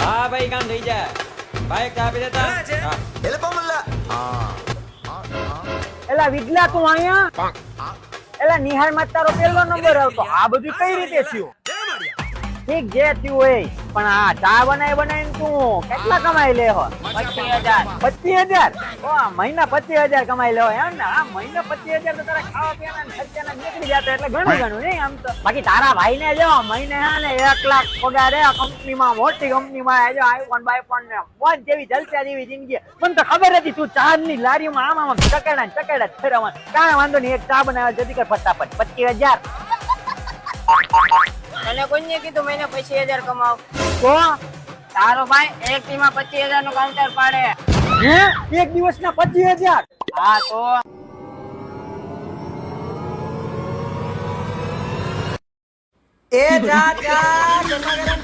હા ભાઈ કામ થઈ જાય. ભાઈ ચા પી દેતા હા. એલા વિગલા તું અહીંયા? એલા નિહારમાં તારો પહેલો નંબર આવતો આ બધું કઈ રીતે થયું? ઠીક જે થયું હોય. પણ આ ચા બનાવી બનાવીને તું કેટલા કમાઈ લે હો? પચીસ હજાર. પચીસ હજાર? મહિના પચીસ હજાર કમાઈ લે એમ ને? આ મહિના પચીસ હજાર તો તારા ખાવા પીવાના ખર્ચાના નીકળી જતો એટલે ઘણું ઘણું નહીં આમ તો. બાકી તારા ભાઈ ને જો, મહિને હે ને એક લાખ પગાર કંપનીમાં, મોટી કંપનીમાં આજો આઈફોન બાઈફોન ને મોજ જેવી જલસા જેવી જિંદગી. મને તો ખબર હતી તું ચા ની લારીમાં આમ આમ ચકેડા ને ચકેડા ફેરવવા કાંઈ વાંધો નહીં, એક ચા બનાવવા જતી કર ફટાફટ. પચીસ હજાર. તને કોઈને કીધું મહિને પચીસ હજાર કમાવ. તારો ભાઈ એક ટીમમાં પચીસ હજારનું કાઉન્ટર પાડે. હે? એક દિવસના પચીસ હજાર? હા તો? એ જા ચા